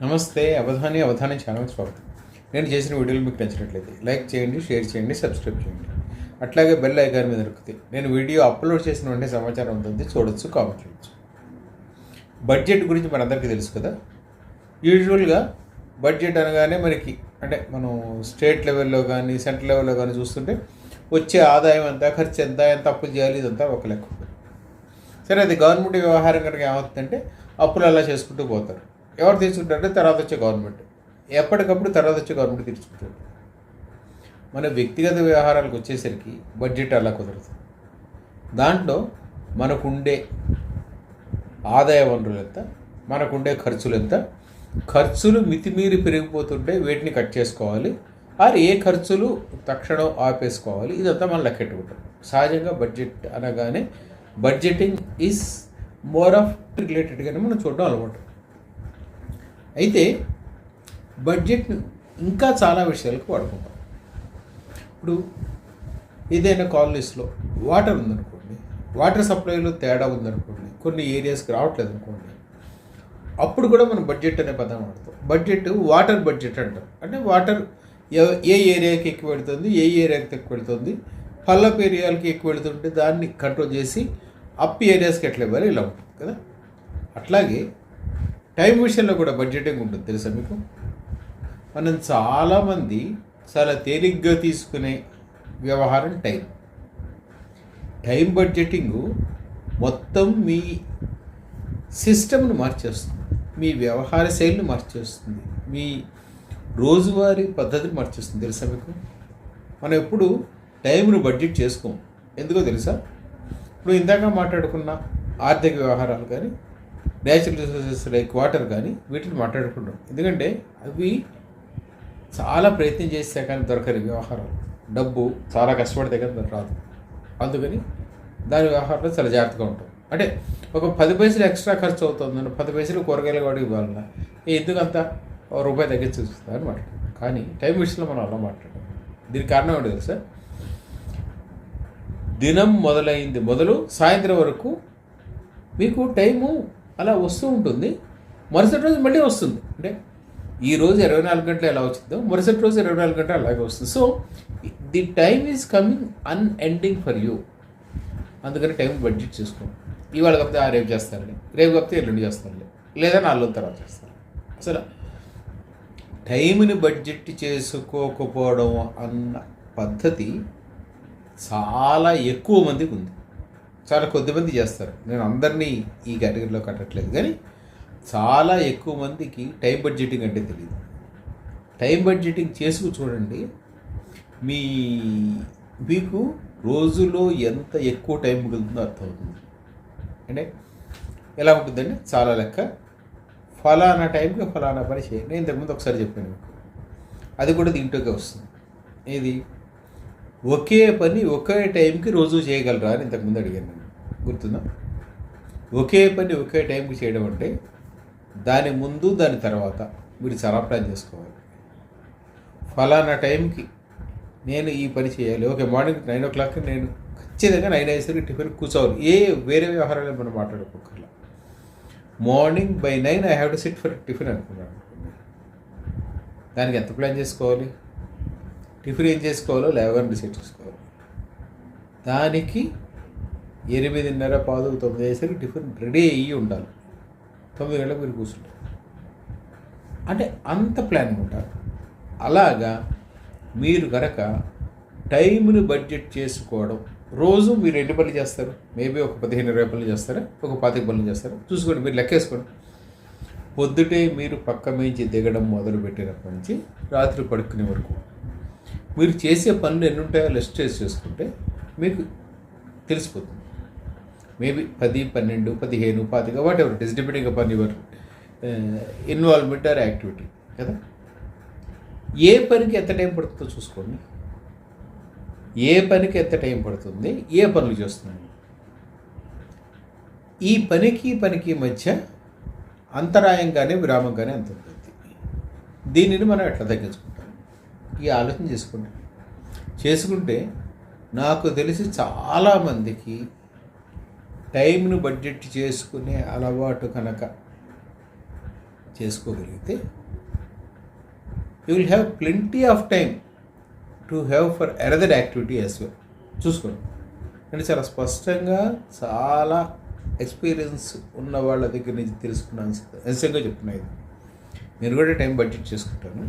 నమస్తే అవధాని అవధాని ఛానల్ స్వాగతం. నేను చేసిన వీడియోలు మీకు నచ్చినట్లయితే లైక్ చేయండి షేర్ చేయండి సబ్స్క్రైబ్ చేయండి. అట్లాగే బెల్ ఐకాన్ మీద దొరుకుతాయి నేను వీడియో అప్లోడ్ చేసిన వెంటనే సమాచారం ఉంటుంది చూడొచ్చు కామెంట్ చేయొచ్చు. బడ్జెట్ గురించి మనందరికీ తెలుసు కదా? యూజువల్గా బడ్జెట్ అనగానే మనకి అంటే మనం స్టేట్ లెవెల్లో కానీ సెంట్రల్ లెవెల్లో కానీ చూస్తుంటే వచ్చే ఆదాయం ఎంత ఖర్చు ఎంత ఎంత అప్పులు చేయాలి ఇదంతా ఒక లెక్క సరే అది గవర్నమెంట్ వ్యవహారం కనుక ఏమవుతుందంటే అప్పులు అలా చేసుకుంటూ పోతారు. ఎవరు తీసుకుంటారంటే తర్వాత వచ్చే గవర్నమెంట్. ఎప్పటికప్పుడు తర్వాత వచ్చే గవర్నమెంట్ తీర్చుకుంటారు మన వ్యక్తిగత వ్యవహారాలకు వచ్చేసరికి బడ్జెట్ అలా కుదరదు. దాంట్లో మనకుండే ఆదాయ వనరులు ఎంత మనకుండే ఖర్చులు ఎంత ఖర్చులు మితిమీరి పెరిగిపోతుంటే వేటిని కట్ చేసుకోవాలి ఆర్ ఏ ఖర్చులు తక్షణం ఆపేసుకోవాలి ఇదంతా మనం లెక్కెట్టుకుంటాం. సహజంగా బడ్జెట్ అనగానే బడ్జెటింగ్ ఈజ్ మోర్ ఆఫ్ రిలేటెడ్గానే మనం చూడడం అలవాటు. అయితే బడ్జెట్ను ఇంకా చాలా విషయాలకు వాడుకుంటాం. ఇప్పుడు ఏదైనా కాలనీస్లో వాటర్ ఉందనుకోండి వాటర్ సప్లైలో తేడా ఉందనుకోండి కొన్ని ఏరియాస్కి రావట్లేదు అనుకోండి అప్పుడు కూడా మనం బడ్జెట్ అనే పదం వాడతాం. బడ్జెట్ వాటర్ బడ్జెట్ అంటాం. అంటే వాటర్ ఏ ఏరియాకి ఎక్కువ పెడుతుంది ఏ ఏరియాకి తక్కువ పెడుతుంది పల్లపు ఏరియాలకి ఎక్కువ పెడుతుంటే దాన్ని కంట్రోల్ చేసి అప్ ఏరియాస్కి ఎట్లా ఇవ్వాలి ఇలా ఉంటుంది కదా. అట్లాగే టైం విషయంలో కూడా బడ్జెటింగ్ ఉంటుంది తెలుసా మీకు? మనం చాలామంది చాలా తేలిగ్గా తీసుకునే వ్యవహారం టైం. టైం బడ్జెటింగ్ మొత్తం మీ సిస్టమ్ను మార్చేస్తుంది మీ వ్యవహార శైలిని మార్చేస్తుంది మీ రోజువారీ పద్ధతిని మార్చేస్తుంది తెలుసా మీకు? మనం ఎప్పుడు టైంను బడ్జెట్ చేసుకోం ఎందుకో తెలుసా? ఇప్పుడు ఇందాక మాట్లాడుకున్న ఆర్థిక వ్యవహారాలు కానీ న్యాచురల్ రిసోర్సెస్ లైక్ వాటర్ కానీ వీటిని మాట్లాడుకుంటాం. ఎందుకంటే అవి చాలా ప్రయత్నం చేస్తే కానీ దొరకని వ్యవహారం డబ్బు చాలా కష్టపడితే కానీ దొరకరాదు అందుకని దాని వ్యవహారంలో చాలా జాగ్రత్తగా ఉంటాం. అంటే ఒక పది పైసలు ఎక్స్ట్రా ఖర్చు అవుతుంది పది పైసలు కూరగాయలు కూడా ఇవ్వాలన్నా ఎందుకంత రూపాయి తగ్గించి చూస్తా మాట్లాడతాం. కానీ టైం విషయంలో మనం అలా మాట్లాడాం దీనికి కారణం ఏంటి తెలుసా? దినం మొదలైంది. మొదలు సాయంత్రం వరకు మీకు టైము అలా వస్తూ ఉంటుంది. మరుసటి రోజు మళ్ళీ వస్తుంది. అంటే ఈ రోజు ఇరవై నాలుగు గంటలు ఎలా వచ్చిందో మరుసటి రోజు ఇరవై నాలుగు గంటలు అలాగే వస్తుంది. So the time is coming unending for you. అందుకని టైం బడ్జెట్ చేసుకోండి ఇవాళ కాకపోతే ఆ రేపు చేస్తానులే రేపు కాకపోతే ఎల్లుండి చేస్తానులే లేదా నాలుగు తర్వాత చేస్తాను అసలు టైంని బడ్జెట్ చేసుకోకపోవడం అన్న పద్ధతి చాలా ఎక్కువ మందికి ఉంది. చాలా కొద్దిమంది చేస్తారు. నేను అందరినీ ఈ కేటగిరీలో కట్టట్లేదు. కానీ చాలా ఎక్కువ మందికి టైం బడ్జెటింగ్ అంటే తెలియదు టైం బడ్జెటింగ్ చేసుకు చూడండి మీ మీకు రోజులో ఎంత ఎక్కువ టైం మిగులుతుందో అర్థమవుతుంది. అంటే ఎలా ఉంటుందండి? చాలా లెక్క. ఫలానా టైంకి ఫలానా పని చేయండి. నేను ఇంతకుముందు ఒకసారి చెప్పాను మీకు. అది కూడా దీంట్లోకే వస్తుంది. ఏది? ఒకే పని ఒకే టైంకి రోజు చేయగలరా అని ఇంతకుముందు అడిగాను గుర్తుందా? ఒకే పని ఒకే టైంకి చేయడం అంటే దాని ముందు దాని తర్వాత మీరు చాలా ప్లాన్ చేసుకోవాలి. ఫలానా టైంకి నేను ఈ పని చేయాలి. ఓకే మార్నింగ్ నైన్ ఓ క్లాక్కి నేను ఖచ్చితంగా నైన్ అయ్యేసరికి టిఫిన్ కూర్చోవాలి. ఏ వేరే వ్యవహారాలు మనం మాట్లాడుకోకర్లా morning by nine I have to sit for tiffin అనుకున్నాను. దానికి ఎంత ప్లాన్ చేసుకోవాలి? టిఫిన్ ఏం చేసుకోవాలో లేవని డిసైడ్ చేసుకోవాలి. దానికి ఎనిమిదిన్నర పాదు తొమ్మిది వేసరికి టిఫిన్ రెడీ అయ్యి ఉండాలి. తొమ్మిది గంటలకు మీరు కూర్చుంటారు. అంటే అంత ప్లానింగ్ ఉంటారు. అలాగా మీరు కనుక టైంని బడ్జెట్ చేసుకోవడం రోజు మీరు ఎన్ని పనులు చేస్తారు? మేబీ ఒక పదిహేను ఇరవై పనులు చేస్తారా? ఒక పాతిక పనులు చేస్తారా? చూసుకోండి మీరు లెక్కేసుకోండి. పొద్దుటే మీరు పక్క మించి దిగడం మొదలు పెట్టినప్పటి నుంచి రాత్రి పడుకునే వరకు మీరు చేసే పనులు ఎన్ని ఉంటాయో లిస్ట్ చేసి చేసుకుంటే మీకు తెలిసిపోతుంది. మేబీ పది పన్నెండు పదిహేను పాతిక whatever it is depending upon your involvement or activity కదా? ఏ పనికి ఎంత టైం పడుతుందో చూసుకోండి. ఏ పనికి ఎంత టైం పడుతుంది ఏ పనులు చేస్తున్నాను ఈ పనికి పనికి మధ్య అంతరాయంగానే విరామంగానే అంత ఉంటుంది. దీనిని మనం ఎట్లా తగ్గించుకుంటాం? ఈ ఆలోచన చేసుకోండి. చేసుకుంటే నాకు తెలిసి చాలామందికి టైంను బడ్జెట్ చేసుకునే అలవాటు కనుక చేసుకోగలిగితే you will have plenty of time to have for either activity as well చూసుకోండి. అంటే చాలా స్పష్టంగా చాలా ఎక్స్పీరియన్స్ ఉన్న వాళ్ళ దగ్గర నుంచి తెలుసుకున్నాను నిజంగా చెప్తున్నా ఇది. నేను కూడా టైం బడ్జెట్ చేసుకుంటాను.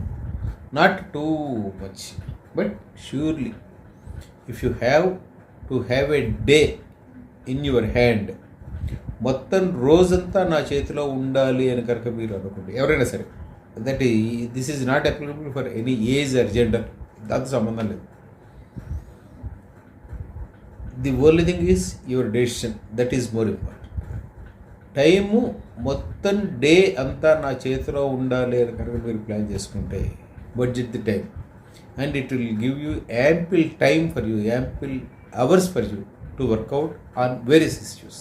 Not too much but surely if you have to have a day in your hand. మొత్తం రోజంతా నా చేతిలో ఉండాలి అని కనుక మీరు అనుకోండి ఎవరైనా సరే that this is not applicable for any age or gender దాంతో సంబంధం లేదు. The only thing is your decision that is more important time మొత్తం డే అంతా నా చేతిలో ఉండాలి అని కనుక మీరు ప్లాన్ చేసుకుంటే budget the time and it will give you ample time for you ample hours for you to work out on various issues.